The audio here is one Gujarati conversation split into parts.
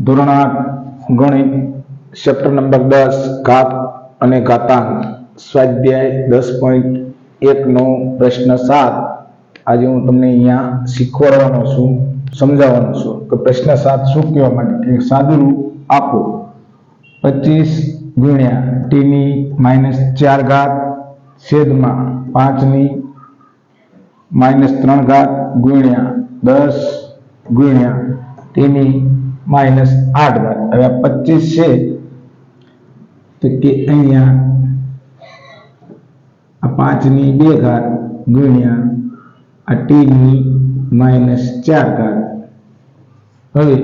ધોરણ આઠ ગણિત ચેપ્ટર નંબર દસ, ઘાત અને ઘાતાંક, સ્વાધ્યાય દસ પોઈન્ટ એકનો પ્રશ્ન સાત. આજે હું તમને અહીંયા શીખવાડવાનો છું, સમજાવવાનો છું કે પ્રશ્ન સાત શું કહેવા માટે? કે સાદું રૂપ આપો. પચીસ ગુણ્યા ટીની માઇનસ ચાર ઘાત છેદમાં પાંચની માઇનસ ત્રણ ઘાત ગુણ્યા દસ ગુણ્યા તેની માઇનસ આઠ ઘાત હવે આ પચીસ છે. તો કે અહીંયા આ પાંચની બે ઘાત ગુણ્યા આ ટીની માઇનસ ચાર ઘાત. હવે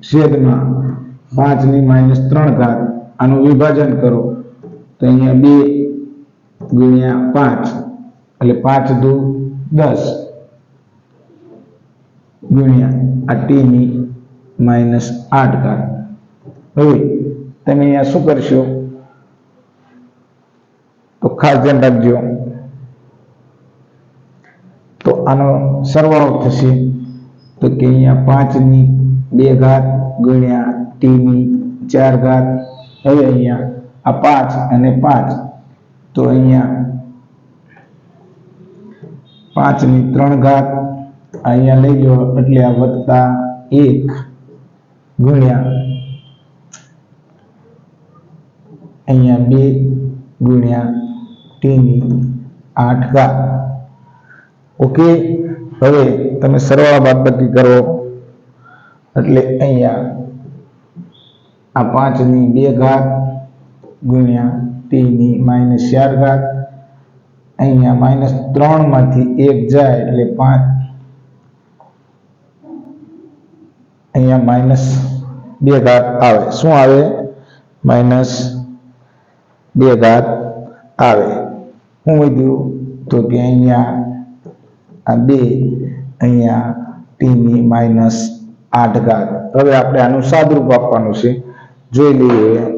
છેદમાં પાંચની માઇનસ ત્રણ ઘાત. આનું વિભાજન કરો. તો અહીંયા બે ગુણ્યા પાંચ. એટલે પાંચ દુ દસ. ગુણ્યા આ ટીની માઇનસ આઠ ઘાત. હવે તમે અહીંયા શું કરશો? તો ખાસ ધ્યાન રાખજો. તો આનો સરવાળો થશે તો કે અહીંયા પાંચની બે ઘાત ગુણ્યા ટીની ચાર ઘાત. હવે અહીંયા આ પાંચ અને પાંચ. તો અહીંયા પાંચની ત્રણ ઘાત. અહીંયા લઈ લો એટલે આ વત્તા એક. ગુણ્યા. અહીંયા બે ગુણ્યા ટીની આઠ ઘાત ઓકે? હવે તમે સરવાળા બાદબાકી કરો. એટલે અહીંયા આ પાંચની બે ઘાત ગુણ્યા ટીની માઇનસ ચાર ઘાત. અહીંયા માઇનસ ત્રણમાંથી એક જાય એટલે પાંચ અહીંયા માઇનસ બે ઘાત આવે. શું આવે? માઇનસ બે ઘાત આવે. શું વધ્યું તો કે અહીંયા આ બે અહીંયા ટીની માઇનસ આઠ ઘાત. હવે આપણે આનું સાદરૂપ આપવાનું છે. જોઈ લઈએ.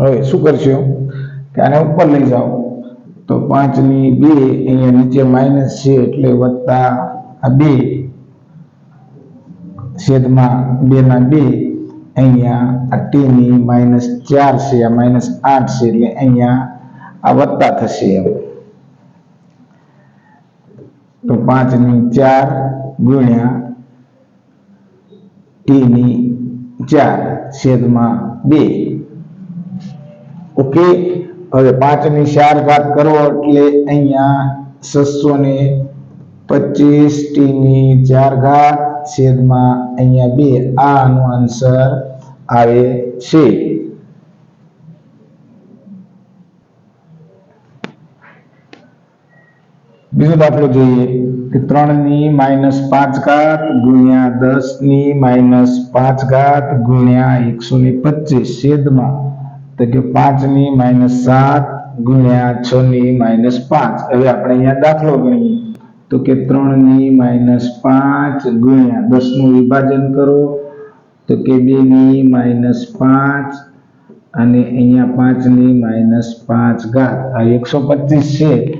હવે શું કરશો? કે આને ઉપર લઈ જાઓ. તો પાંચની બે અહીંયા નીચે માઇનસ છે એટલે વત્તા આ બે છેદમાં બે ના બે અહીંયા આ ટીની માઇનસ ચાર છે, આ માઇનસ આઠ છે એટલે અહીંયા આ વત્તા થશે એમ. તો પાંચની ચાર ગુણ્યા ટીની ચાર છેદમાં બે. ઓકે? હવે પાંચની ચાર ઘાત કરો એટલે અહીંયા છસો ને પચીસ ટીની ચાર ઘાત છેદમાં અહીંયા બે. આનો આન્સર આવે છે. બીજો દાખલો જોઈએ કે ત્રણની માઇનસ પાંચ ઘાત ગુણ્યા દસની માઇનસ પાંચ ઘાત ગુણ્યા એકસો ને પચીસ છેદમાં તો કે પાંચની માઇનસ સાત ગુણ્યા છ ની માઇનસ પાંચ. હવે આપણે અહીંયા દાખલો ગણીએ. તો કે ત્રણની માઇનસ પાંચ ગુણ્યા દસનું વિભાજન કરો. તો કે બે ની માઇનસ પાંચ અને અહીંયા પાંચની માઇનસ પાંચ ઘાત. આ એકસો પચીસ છે.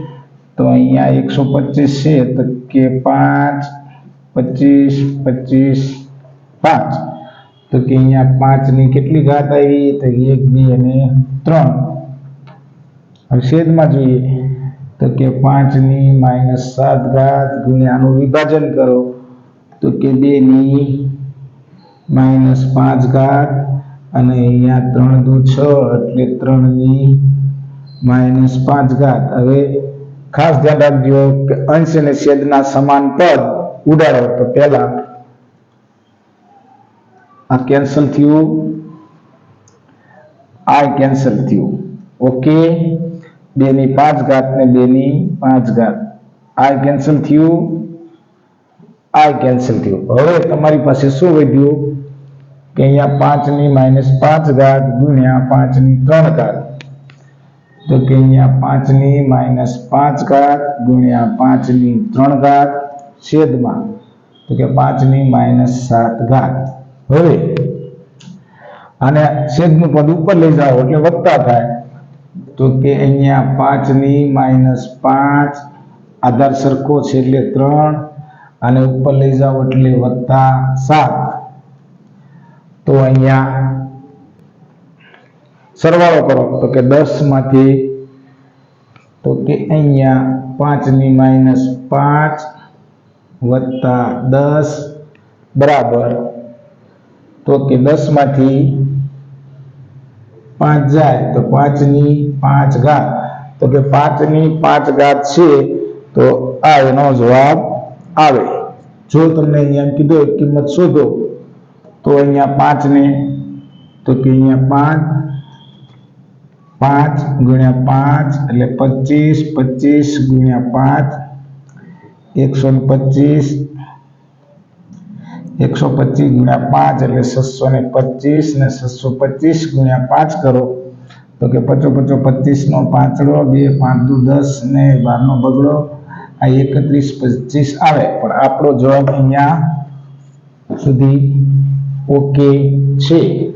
તો અહીંયા એકસો પચીસ છે. તો કે પાંચ, પચીસ પચીસ, પાંચ. તો કે અહીંયા પાંચની કેટલી ઘાત આવી? તો એક, બે અને ત્રણ. હવે છેદમાં જોઈએ. તો કે પાંચની માઇનસ સાત ઘાત ગુણ્યા નું વિભાજન કરો. તો કે બે ની માઇનસ પાંચ ઘાત અને અહીંયા ત્રણ દુ છ એટલે ત્રણની માઇનસ પાંચ ઘાત. હવે ખાસ ધ્યાન રાખજો કે અંશ અને છેદના સમાન પદ ઉડાડો. તો પહેલા આ કેન્સલ થયું. આ કેન્સલ થયું. ઓકે. બે ની પાંચ ઘાત ને બે ની પાંચ ઘાત. આ કેન્સલ થયું. આ કેન્સલ થયું. હવે તમારી પાસે શું વધ્યું? કે અહીંયા પાંચની માઇનસ પાંચ ઘાત ગુણ્યા પાંચની ત્રણ ઘાત. તો કે અહીંયા પાંચની માઇનસ પાંચ ઘાત ગુણ્યા પાંચની ત્રણ ઘાત છેદમાં. તો કે પાંચની માઇનસ સાત ઘાત. હવે અને છેદનું પદ ઉપર લઈ જાઓ એટલે વત્તા થાય. તો કે અહીંયા પાંચની માઇનસ પાંચ, આધાર સરખો છે એટલે ત્રણ, અને ઉપર લઈ જાઓ એટલે વત્તા સાત. તો અહીંયા સરવાળો કરો. તો કે દસમાંથી તો કે અહીંયા પાંચની માઇનસ પાંચ વત્તા દસ, બરાબર. તો કે દસમાંથી પાંચ જાય તો પાંચની પાંચ ઘાત. તો કે પાંચની પાંચ ઘાત છે તો આ એનો જવાબ આવે. જો તમને અહીંયા કીધું કિંમત શોધો, તો અહીંયા પાંચને, તો કે અહીંયા પાંચ પાંચ ગુણ્યા પાંચ એટલે પચીસ પચીસ ગુણ્યા પાંચ, એકસો પચીસ એકસો પચીસ ગુણ્યા પાંચ એટલે છસો ને પચીસ ને છસો પચીસ ગુણ્યા પાંચ કરો. તો કે પચો પચો પચીસ નો પાંચડો, બે પાંચ દુ દસ ને બાર નો બગડો. આ એકત્રીસ પચીસ આવે. પણ આપણો જવાબ અહીંયા સુધી ઓકે છે.